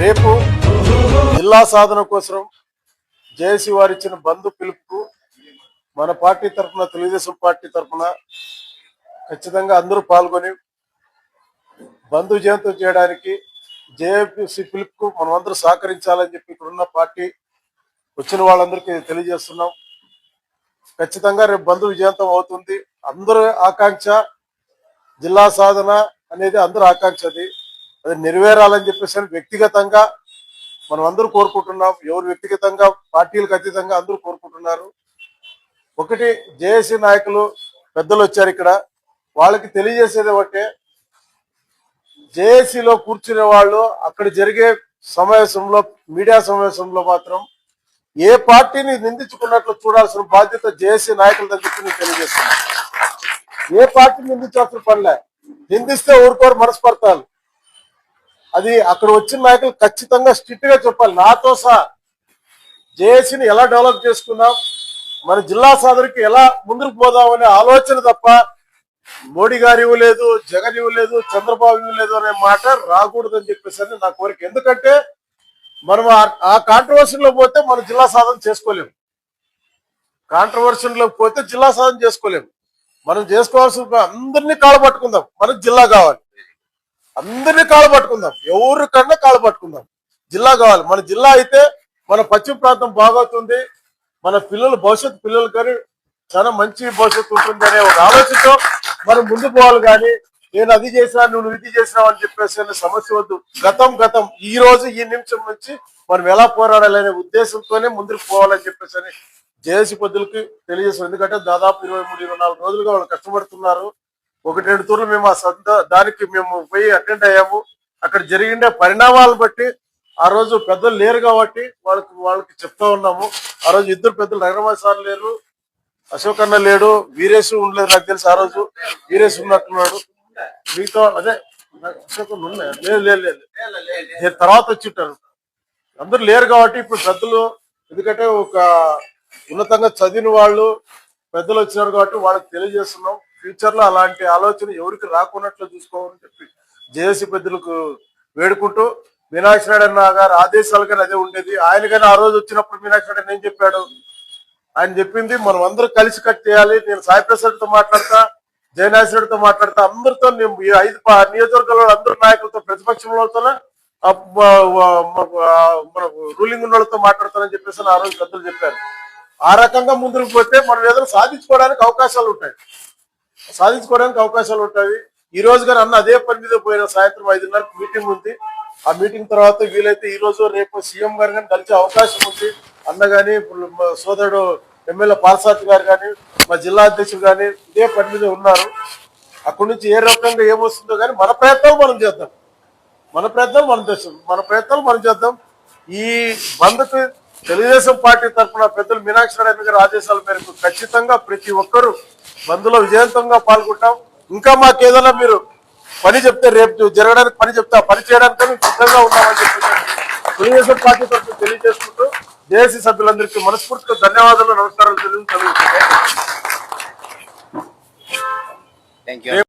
రేపు జిల్లా సాధన కోసం జేఏసీ వారు ఇచ్చిన బంధు పిలుపుకు మన పార్టీ తరఫున తెలుగుదేశం పార్టీ తరఫున ఖచ్చితంగా అందరూ పాల్గొని బంధు జయంతం చేయడానికి జేఏపీసీ పిలుపుకు మనమందరూ సహకరించాలని చెప్పి ఇక్కడున్న పార్టీ వచ్చిన వాళ్ళందరికీ తెలియజేస్తున్నాం. ఖచ్చితంగా రేపు బంధు విజయంతం అవుతుంది. అందరూ ఆకాంక్ష జిల్లా సాధన అనేది అందరూ ఆకాంక్ష అది. అది నెరవేరాలని చెప్పేసి వ్యక్తిగతంగా మనం అందరూ కోరుకుంటున్నాం. ఎవరు వ్యక్తిగతంగా పార్టీలకు అతీతంగా అందరూ కోరుకుంటున్నారు. ఒకటి జేఏసీ నాయకులు పెద్దలు వచ్చారు ఇక్కడ. వాళ్ళకి తెలియజేసేది ఒకటే జేఏసీలో కూర్చునే వాళ్ళు అక్కడ జరిగే సమావేశంలో మీడియా సమావేశంలో మాత్రం ఏ పార్టీని నిందించుకున్నట్లు చూడాల్సిన బాధ్యత జేఏసీ నాయకుల దగ్గర నేను తెలియజేస్తున్నాను. ఏ పార్టీని నిందించాల్సిన పనిలే నిందిస్తే ఊరుకోరు మనస్పర్తాలు అది అక్కడ వచ్చిన నాయకులు ఖచ్చితంగా స్ట్రిక్ట్గా చెప్పాలి. నాతో సహా జేఏసీని ఎలా డెవలప్ చేసుకుందాం మన జిల్లా సాధనకి ఎలా ముందుకు పోదామనే ఆలోచన తప్ప మోడీ గారు ఇవ్వలేదు జగన్ ఇవ్వలేదు చంద్రబాబు ఇవ్వలేదు అనే మాట రాకూడదని చెప్పేసి అని నా కోరిక. ఎందుకంటే మనం ఆ- ఆ కాంట్రవర్షన్లో పోతే మన జిల్లా సాధన చేసుకోలేము. కాంట్రవర్షన్లో పోతే జిల్లా సాధన చేసుకోలేము. మనం చేసుకోవాల్సిన అందరినీ కాళ్ళ పట్టుకుందాం. మనకు జిల్లా కావాలి. అందరినీ కాలు పట్టుకుందాం. ఎవరికన్నా కాలు పట్టుకుందాం. జిల్లా కావాలి. మన జిల్లా అయితే మన పశ్చిమ ప్రాంతం బాగవుతుంది మన పిల్లలు భవిష్యత్తు పిల్లలు కానీ చాలా మంచి భవిష్యత్తు ఉంటుంది అనే ఒక ఆలోచనతో మనం ముందు పోవాలి కానీ నేను అది చేసినా నువ్వు ఇది చేసినావు అని చెప్పేసి అనే సమస్య వద్దు. గతం గతం. ఈ రోజు ఈ నిమిషం నుంచి మనం ఎలా పోరాడాలనే ఉద్దేశంతోనే ముందుకు పోవాలని చెప్పేసి అని జేఏసీ పద్ధతులకి తెలియజేస్తాం ఎందుకంటే దాదాపు ఇరవై మూడు ఇరవై నాలుగు రోజులుగా వాళ్ళు కష్టపడుతున్నారు. ఒకటి రెండు తూర్లు మేము ఆ సొంత దానికి మేము పోయి అటెండ్ అయ్యాము. అక్కడ జరిగిండే పరిణామాలను బట్టి ఆ రోజు పెద్దలు లేరు కాబట్టి వాళ్ళకి వాళ్ళకి చెప్తా ఉన్నాము. ఆ రోజు ఇద్దరు పెద్దలు నగరమాజ సార్ లేరు అశోక్ అన్న లేడు వీరేష్ ఉండలేదు నాకు తెలుసు ఆ రోజు. వీరేష్ ఉన్నట్టున్నాడు. మీతో అదే అశోక్ లేదు లేదు లేదు. నేను తర్వాత వచ్చి అందరు లేరు కాబట్టి ఇప్పుడు పెద్దలు ఎందుకంటే ఒక ఉన్నతంగా చదివిన వాళ్ళు పెద్దలు వచ్చినారు కాబట్టి వాళ్ళకి తెలియజేస్తున్నాం. ఫ్యూచర్లో అలాంటి ఆలోచన ఎవరికి రాకున్నట్లు చూసుకోవాలని చెప్పి జేఏసీ పెద్దలకు వేడుకుంటూ మీనాక్షి నాయుడు అన్న గారు ఆదేశాలు కానీ అదే ఉండేది. ఆయన కానీ ఆ రోజు వచ్చినప్పుడు మీనాక్షి నాయుడు ఏం చెప్పాడు? ఆయన చెప్పింది మనం అందరూ కలిసి కట్ చేయాలి. నేను సాయిప్రసాద్తో మాట్లాడతా జయనాశ్వరుడితో మాట్లాడతా. అందరితో నేను ఐదు నియోజకవర్గంలో అందరు నాయకులతో ప్రతిపక్షంలోతో మన రూలింగ్ ఉన్న వాళ్ళతో మాట్లాడతానని చెప్పేసి ఆ రోజు పెద్దలు చెప్పారు. ఆ రకంగా ముందుకు పోతే మనం ఏదైనా సాధించుకోవడానికి అవకాశాలు ఉంటాయి. సాధించుకోవడానికి అవకాశాలు ఉంటాయి. ఈ రోజు గారు అన్న అదే పని మీద పోయిన సాయంత్రం ఐదున్నరకు మీటింగ్ ఉంది. ఆ మీటింగ్ తర్వాత వీలైతే ఈ రోజు రేపు సీఎం గారు కానీ కలిసే అవకాశం ఉంది. అన్న గాని ఇప్పుడు మా సోదరుడు ఎమ్మెల్యే పాలసాతి గారు కానీ మా జిల్లా అధ్యక్షుడు కానీ ఇదే పని మీద ఉన్నారు. అక్కడి నుంచి ఏ రకంగా ఏమొస్తుందో కానీ మన ప్రయత్నాలు మనం చేద్దాం. మన ప్రయత్నాలు మనం చేస్తాం. మన ప్రయత్నాలు మనం చేద్దాం. ఈ బంద్కి తెలుగుదేశం పార్టీ తరఫున పెద్దలు మీనాక్షి నారాయణ గారి ఆదేశాల మేరకు ఖచ్చితంగా ప్రతి ఒక్కరూ బంధులో విజయవంతంగా పాల్గొంటాం. ఇంకా మాకు ఏదైనా మీరు పని చెప్తే రేపు జరగడానికి పని చెప్తే పని చేయడానికి మేము సిద్ధంగా ఉన్నామని చెప్పి తెలుగుదేశం పార్టీ తరఫున తెలియజేసుకుంటూ జేఏసీ సభ్యులందరికీ మనస్ఫూర్తిగా ధన్యవాదాలు నమస్కారాలు తెలియజేస్తున్నాను